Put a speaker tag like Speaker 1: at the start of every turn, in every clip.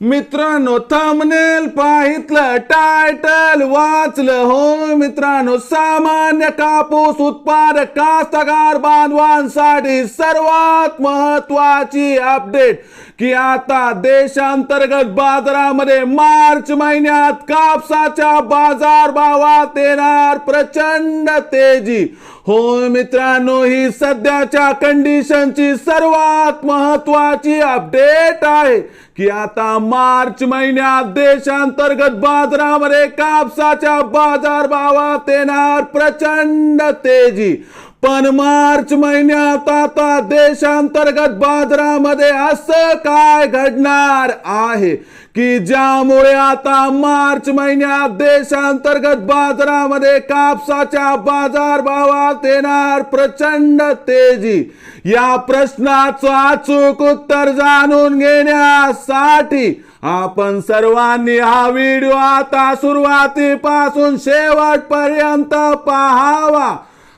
Speaker 1: मित्रांनो thumbnail पाहितलं title वाचलं. हो मित्रांनो सामान्य कापूस उत्पादक कास्तकार बांधवांसाठी सर्वात महत्वाची अपडेट की आता देशांतर्गत बाजारामध्ये मार्च महिन्यात कापसाच्या बाजार भावात येणार प्रचंड तेजी. हो मित्रांनो ही सध्याच्या कंडिशनची सर्वात महत्वाची अपडेट आहे की आता मार्च महिन्यात देशांतर्गत बाजारामध्ये कापसाच्या बाजार भावात येणार प्रचंड तेजी. पण मार्च महिन्यात आता देशांतर्गत बाजारामध्ये असं काय घडणार आहे? की ज्यामुळे आता मार्च महिन्यात देशांतर्गत बाजारामध्ये कापसाच्या बाजार भावात येणार प्रचंड तेजी? या प्रश्नाचं अचूक उत्तर जाणून घेण्यासाठी आपण सर्वांनी हा व्हिडिओ आता सुरुवातीपासून शेवटपर्यंत पाहावा.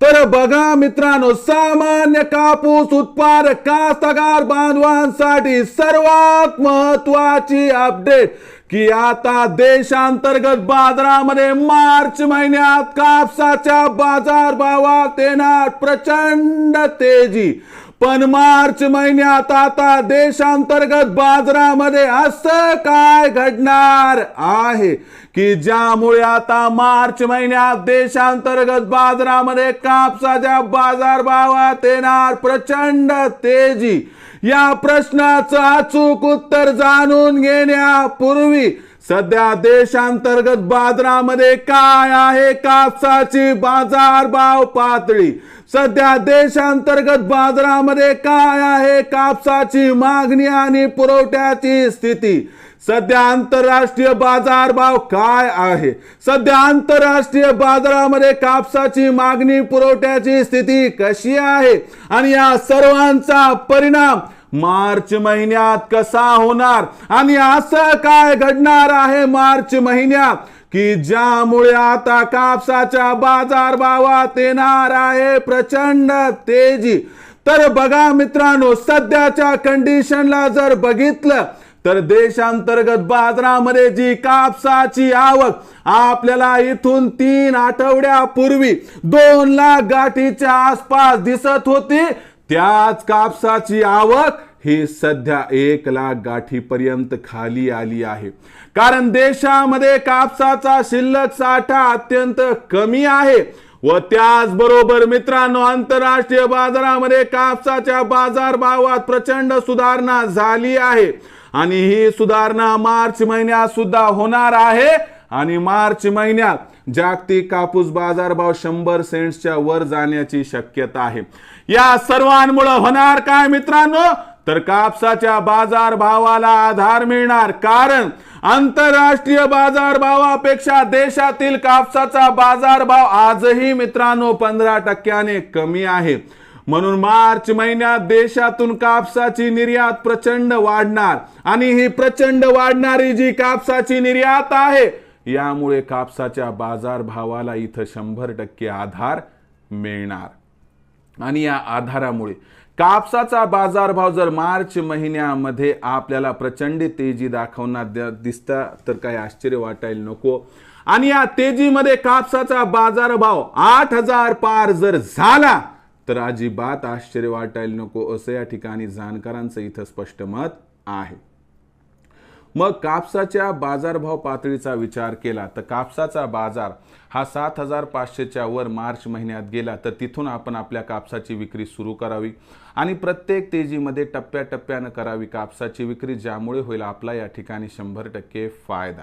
Speaker 1: तर बघा मित्रांनो सामान्य कापूस उत्पादक कास्तकार बांधवांसाठी सर्वात महत्वाची अपडेट की आता देशांतर्गत बाजारामध्ये मार्च महिन्यात कापसाच्या बाजारभावात येणार प्रचंड तेजी. पण मार्च महिन्यात आता देशांतर्गत बाजारामध्ये असं काय घडणार आहे? की ज्यामुळे आता मार्च महिन्यात देशांतर्गत बाजारामध्ये कापसाच्या बाजार भावात येणार प्रचंड तेजी? या प्रश्नाचं अचूक उत्तर जाणून घेण्यापूर्वी सध्या देशांतर्गत बाजारामध्ये काय आहे? कापसाची बाजार भाव पातळी. सध्या देशांतर्गत बाजारामध्ये काय आहे? कापसाची मागणी आणि पुरवठ्याची स्थिती. सध्या आंतरराष्ट्रीय बाजारभाव काय आहे? सध्या आंतरराष्ट्रीय बाजारामध्ये कापसाची मागणी पुरवठ्याची स्थिती कशी आहे? आणि या सर्वांचा परिणाम मार्च महिन्यात कसा होणार? आणि असं काय घडणार आहे मार्च महिन्यात? की ज्यामुळे आता कापसाच्या बाजार भावात येणार आहे प्रचंड तेजी. तर बघा मित्रांनो सध्याच्या कंडिशनला जर बघितलं तर देशांतर्गत बाजारामध्ये जी कापसाची आवक आपल्याला इथून तीन आठवड्यापूर्वी दोन लाख गाठीच्या आसपास दिसत होती त्याच कापसाची आवक ही सध्या एक लाख गाठीपर्यंत खाली आली आहे. कारण देशामध्ये कापसाचा शिल्लक साठा अत्यंत कमी आहे व त्याचबरोबर मित्रांनो आंतरराष्ट्रीय बाजारामध्ये कापसाच्या बाजार भावात प्रचंड सुधारणा झाली आहे. आणि ही सुधारणा मार्च महिन्यात सुद्धा होणार आहे. आणि मार्च महिन्यात जागतिक कापूस बाजारभाव शंभर सेंट्सच्या वर जाण्याची शक्यता आहे. या सर्वांमुळे होणार काय मित्रांनो? तर कापसाच्या बाजारभावाला आधार मिळणार कारण आंतरराष्ट्रीय बाजारभावापेक्षा देशातील कापसाचा बाजारभाव आजही मित्रांनो पंधरा टक्क्याने कमी आहे. म्हणून मार्च महिन्यात देशातून कापसाची निर्यात प्रचंड वाढणार आणि ही प्रचंड वाढणारी जी कापसाची निर्यात आहे यामुळे कापसाच्या बाजारभावाला इथं शंभर टक्के आधार मिळणार. आणि या आधारामुळे कापसाचा बाजारभाव जर मार्च महिन्यामध्ये आपल्याला प्रचंड तेजी दाखवणार द- दिसता तर काही आश्चर्य वाटायला नको. आणि या तेजीमध्ये कापसाचा बाजारभाव आठ हजार पार जर झाला तर अजिबात आश्चर्य वाटायला नको असं या ठिकाणी जाणकारांचं इथं स्पष्ट मत आहे. मग कापसाच्या बाजारभाव पातळीचा विचार केला तर कापसाचा बाजार हा सात हजार पाचशेच्या वर मार्च महिन्यात गेला तर तिथून आपण आपल्या कापसाची विक्री सुरू करावी आणि प्रत्येक तेजीमध्ये टप्प्याटप्प्यानं करावी कापसाची विक्री ज्यामुळे होईल आपला या ठिकाणी शंभर टक्के फायदा.